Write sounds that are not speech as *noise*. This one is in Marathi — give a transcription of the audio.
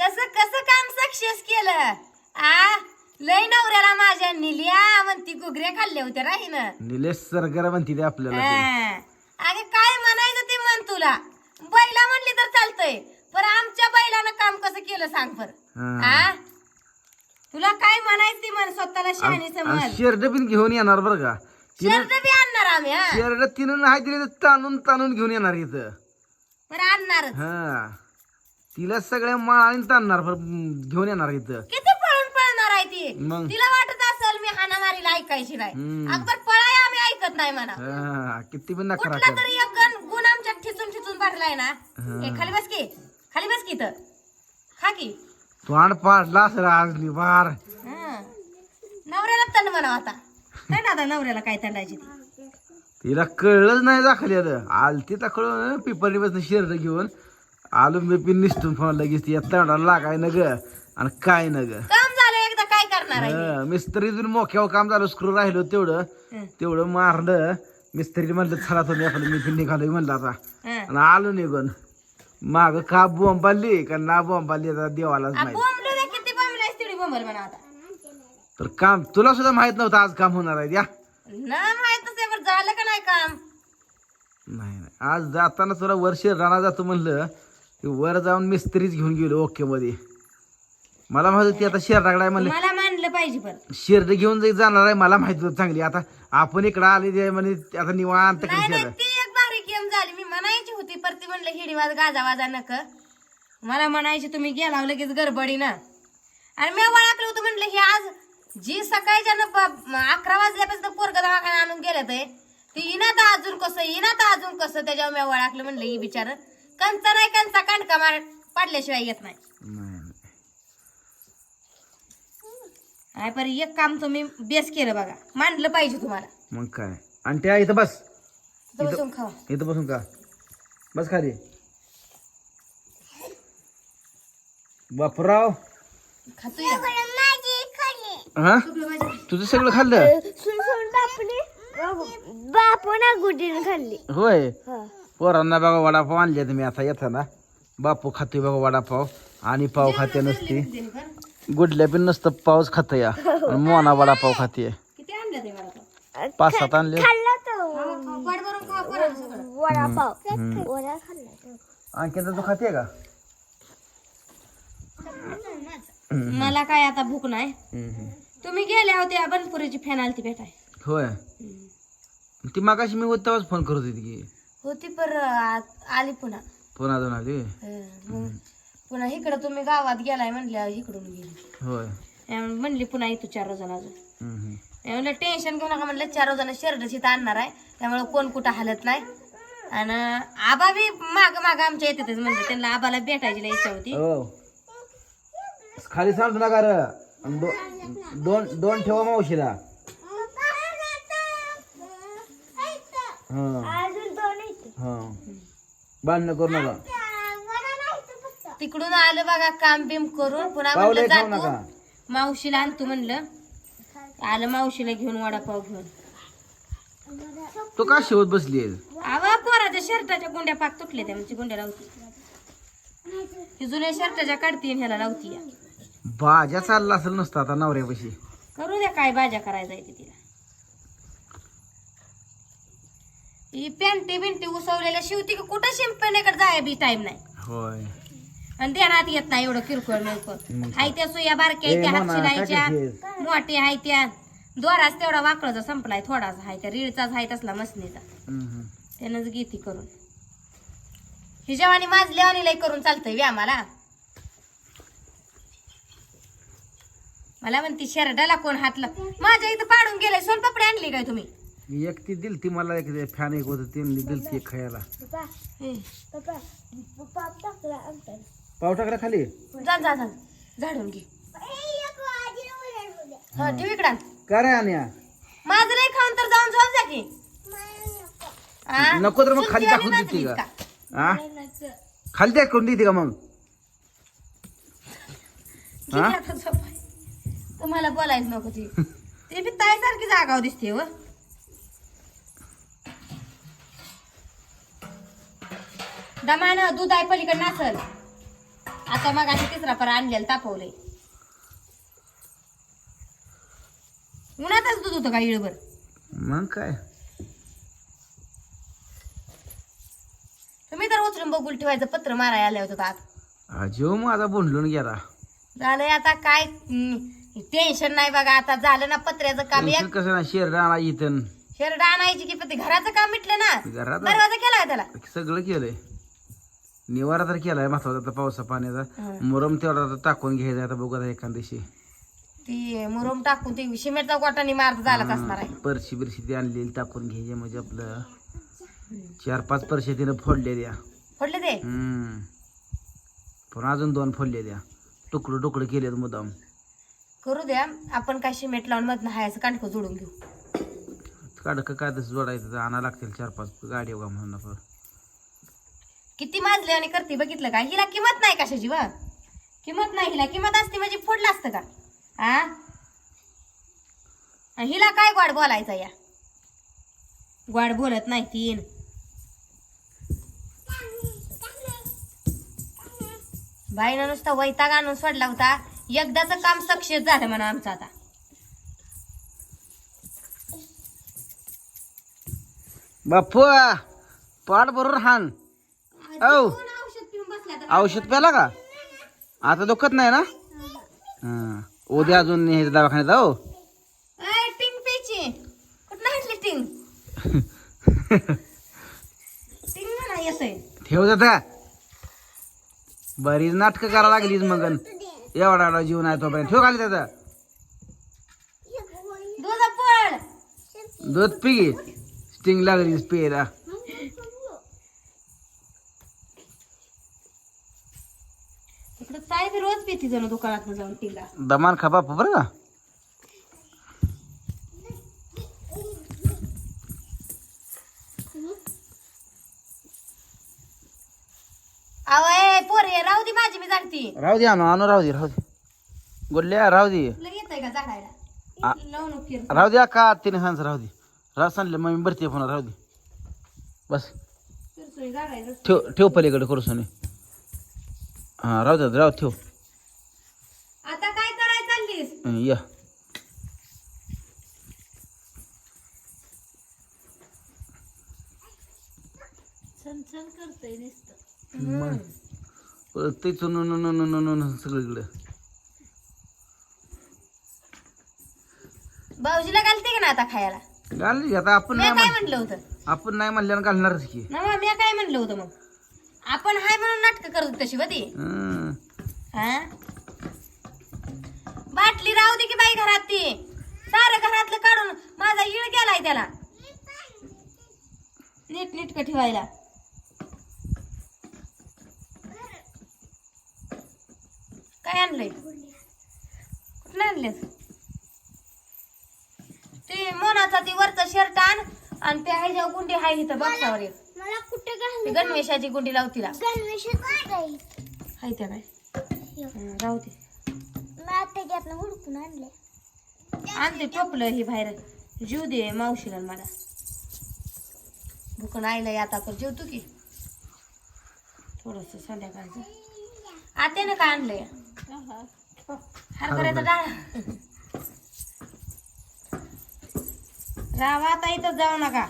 कसं कसं काम सक्सेस केलं? आ? लय नवऱ्याला माझ्या निल्या म्हणती गुगऱ्या खाल्ल्या होत्या राहीनं निलेश सरगर म्हणते ते आपल्याला ते. अगं काय म्हणायचं ते म्हण तुला. बैला म्हणली तर चालतंय पण आमच्या बैलानं काम कसं केलं सांग बर. हा. आ? तुला काय म्हणायचं ते म्हण स्वतःला शहाणी आणि समज शेरड पण घेऊन येणार बरं का? तिनं शर्ट बी आणणार आम्ही हा. शेरड तिनं नाही दिले तर ताणून ताणून घेऊन येणार इथं. बरं आणणारच. हा. तिला सगळ्या माळाने ताणणार बरं, घेऊन येणार इथं. किती पळून पळणार आहे ती? मग? तिला वाटत असेल मी हाणामारीला ऐकायची नाही. हम्म. अगबर पळाय आम्ही ऐकत नाही म्हणा. हा, किती पण नखरा कुठला तरी एक गण गुण आमच्या ठिचून ठिचून भरलाय ना. ए, खाली बस की. खाली बस की इथं. खा की. तोंड पाडला असं आज हं. नवऱ्याला तण म्हणावं आता. काय ना आता नवऱ्याला काय तंडायची ती. तिला कळलंच नाही दाखवलेलं आलती तर कळून पिपरनी बसून शेरड घेऊन. आलो मी पिन निसटून फोन लगेच ती तोंडाला लागाय न ग आणि काय न ग काम झालं एकदा काय करणार आहे? हं, मिस्त्रीतून मोक्यावर काम झालं स्क्रू राहिलो तेवढं. तेवढं मारलं. मिस्त्री म्हणलं चला तुम्ही आपण मी पिन निघालो म्हणलं आता. हं. आणि आलो निघून. माग का बॉम्ब पाडली का ना बॉम्ब पाडली आता देवालाच आ, माहीत. बोंबलू दे किती बोंबलायस तिडी बोंबल म्हणा आता. तर काम तुला सुद्धा माहीत नव्हतं आज काम होणार आहे या ना माहितच आहे बरं झालं का नाही काम? नाही नाही. आज जाताना तुला वर्ष राणा जातो म्हणलं. ते वर जाऊन मिस्त्रीच घेऊन गेलो ओके मध्ये. मला माहीत होती आता शेरडाकडे आहे म्हणलं मला मानलं पाहिजे पण. शेरड घेऊन जाणार आहे मला माहीत होतं चांगली. आता आपण इकडं आले ते म्हणे आता निवांत नाही नाही शेरड ती एक भारी गेम झाली. मी म्हणायची होती पर ती म्हणलं हिडीवाज गाजा वाजा नक. मला म्हणायची तुम्ही गेला लगेच गडबडी ना. आणि मी ओळखलं होतं म्हणलं हे आज जी सकाळच्या अकरा वाजल्यापासून पोरग दवाखाना आणून गेलं ते ती इना तर अजून कसं इना तर अजून कसं? त्याच्यावर मी ओळखलं म्हणलं ही बिचार कंचा नाही कंचा कांडका मार पाडल्याशिवाय येत नाही. नाही. काय पर एक काम तुम्ही बेस केलं बघा. मानलं पाहिजे तुम्हाला. मग काय? आणि त्या इथं बस. इथं खावा. इथं बसून का बस खाली. बापराव. खातो या. हा? तुझं सगळं खाल्लं? बापू ना गुडीने खाल्ली. होय. पोरांना बघा वडापाव आणले तुम्ही आता येताना. बापू खातोय बघा वडापाव आणि पाव खाते नसती. गुडल्या पण नसतं पावच खात या. आणि मोना वडापाव खाते पाच सात आणले. आणखी तू. खाते का? मला काय आता भूक नाही. तुम्ही गेल्या होत्या बनपुरीची फॅन आलती भेटाय. होय. ती मागाशी मी तेव्हाच फोन करत होती की. होती पर आ- आली पुन्हा. पुन्हा दोन आली? हं, मग पुन्हा इकडं तुम्ही गावात गेलाय म्हणल्या इकडून गेली. होय. म्हणली पुन्हा येतो चार रोजानं अजून. हम्म, हम्म. मी म्हणलं टेन्शन घेऊ नका म्हणलं चार रोजानं शर्ट तिथं आणणार आहे. त्यामुळे कोण कुठं हलत नाही. आणि आबा बी माग माग आमच्या येतातच म्हणलं त्यांना आबाला भेटायची लई इच्छा होती. हो. खाली सांगतो नका र आणि दो- दोन दोन ठेवा मावशीला. हा आहेत हा. भांडणं करू नका. तिकडून आलं बघा काम बिम करून. पुन्हा पावले म्हणलं खाऊ जातो. नका. मावशीला आणतो म्हणलं. आलं मावशीला घेऊन वडापाव घेऊन. तो का शेवत बसली आवा पोराच्या शर्टाच्या गुंड्या पाक तुटले त्यांची गुंड्या लावती. ती जुन्या शर्टाच्या काढती ह्याला लावती या. भाज्या चालला असेल नसतं आता नवऱ्यापाशी. करू द्या काय भाज्या करायचा आहे तिला ही पॅन्टी बिंटी उसवलेल्या शिवती की कुठं शिंपण्याकडे जाय बी टाइम नाही. होय. आणि ध्यानात येत नाही एवढं किरकोळ मिळकोळ हाय त्या सुया बारक्या त्या हात शिलायच्या? मोठ्या हाय त्या. दोराच तेवढा वाकळचा संपलाय थोडासा हाय त्या रीळचाच हाय तसला मसनीचा. त्यानंच घेती करून. हिच्यावानी माझल्यावानी लय करून चालतंय व्यामाला मला म्हणती शर्टाला कोण हातला? माझ्या इथं पाडून गेलाय सोनपापडी आणली काय तुम्ही? मी एक ती दिल ती मला एक फॅन एक होतं ते दिल ती एक खायला. हे, पाव टाकला खाली? जा जा जा. झाडून घे. हा ठेव इकडं. का रे आण्या? माझं नाही खाऊन तर जाऊन झोप जा की. आ? नको तर मग खाली टाकून आणि देते नाचलीस का? हा खाली टाक करून देते का मग? किती आता झोपाय? तुम्हाला बोलायचं नको ती. *laughs* ते बी ताईसारखी जागाव दिसते व दमान दूध आहे पलीकडे नाचल आता मग अशी तिसरा पर आणलेला तापवलंय. उन्हातच दूध होतं का इळभर? मग काय? तुम्ही तर उचलून बघून ठेवायचं पत्र मारायला आले होते का जीव माझा बोंडलून गेला. झालंय आता काय टेन्शन नाही बघा आता झालं ना पत्र्याचं काम. एक कसं ना शेर राणा इथं. शेरडा आणायची की पण ते घराचं काम मिटलं ना. घरात दरवाजा केला का त्याला? सगळं केलंय. निवारा तर केलाय महत्त्वाचा आता पावसा पाण्याचा. मुरम तेवढा आता टाकून घ्यायचा आता बघू आता एखाद दिवशी. ती मुरुम टाकून ती सिमेंटचा गोटाने मारत झालाच असणार आहे. परशी बिरशी ती आणलेली टाकून घ्यायची म्हणजे आपलं चार पाच परशी तिनं फोडले द्या पडले ते? हम्म. पण अजून दोन फोडले द्या तुकडं तुकडं केलेत मुदाम करू द्या आपण काय सिमेंट लावून मधनं हायचं कांडकं जोडून घेऊ. काढ काय तसं जोडायचं आणा लागतील चार पाच गाडी उगा म्हणून आपण. किती माजले आणि करते बघितलं का? हिला किंमत नाही कशाची व? किंमत नाही हिला. किंमत असते म्हणजे फोडलं असतं का? आ? हिला काय गोड बोलायचा या? गोड बोलत नाही तीन. बाईनं नुसता वैताग आणून सोडला होता. एकदाच काम सक्सेस झालं म्हणा आमचं आता. बाप्पू पाठ बरोबर हान. औ. औषध प्याला का? आता दुखत नाही ना? हा. उद्या अजून हे दवाखान्यात जाऊ? *laughs* ठेव जाता बरीच नाटकं करायला लागलीच मग. एवढा एवढा जीवन आहे तोपर्यंत. ठेव खाली त्याचा. दूध पी. स्टिंग लागलीच पेरा इकडे ताई बी रोज पिती जण दुकानात जाऊन दमान खा बापू बरं का? आवय पोरे राहू दे माझी मी जाणती. राहू दे आणू आणू राहू दे राहू दे. गोडल्या राहू दे. लगेच येतंय का झाडायला आ- लावून फिर राहू द्या का तिने सांग राहू दे. राहू सांगले मग मी भरते फोन राहू दे. बस. ठेव ठेव पलीकडे करू सोने. हां राहू दे राहू ठेव. आता काय करायला चाललीस? या. छन करतोय मग. तेच नु नु नु नु नु नु नु सगळीकडे भाऊजीला घालते का ना आता खायला? घालली आता आपण मी नाही काय म्हण- म्हणलं होतं? आपण नाही म्हणल्यानं घालणारच की. ना मग मी काय म्हणलं होतं मग? आपण हाय म्हणून नाटक करत तशी बदी. हं. हा बाटली राहू दे की बाई घरात ती. सारं घरातलं काढून माझा इळ गेलाय त्याला. नीट नीट का ठेवायला? काय आणलंय? कुठलं आणलेस ते मोनाचा ती वरचा शर्ट आण आणि ते हायच्या गुंडी हाय इथं बक्षावर एक. मला कुठे ती घालून गणवेशाची गुंडी लावतीला. गणवेशात हाय त्या काय हं, राहू दे. त्याच्यातनं हुडकून आणले आणते टोपलं ही बाहेर. जीव दे मावशीला आणि मला. भुकन आईला आता तर जेवतो की. थोडस संध्याकाळचं. आत्यानं काय आणलंय? हरभऱ्याचा डाळ. रावा आता इथं जाऊ नका.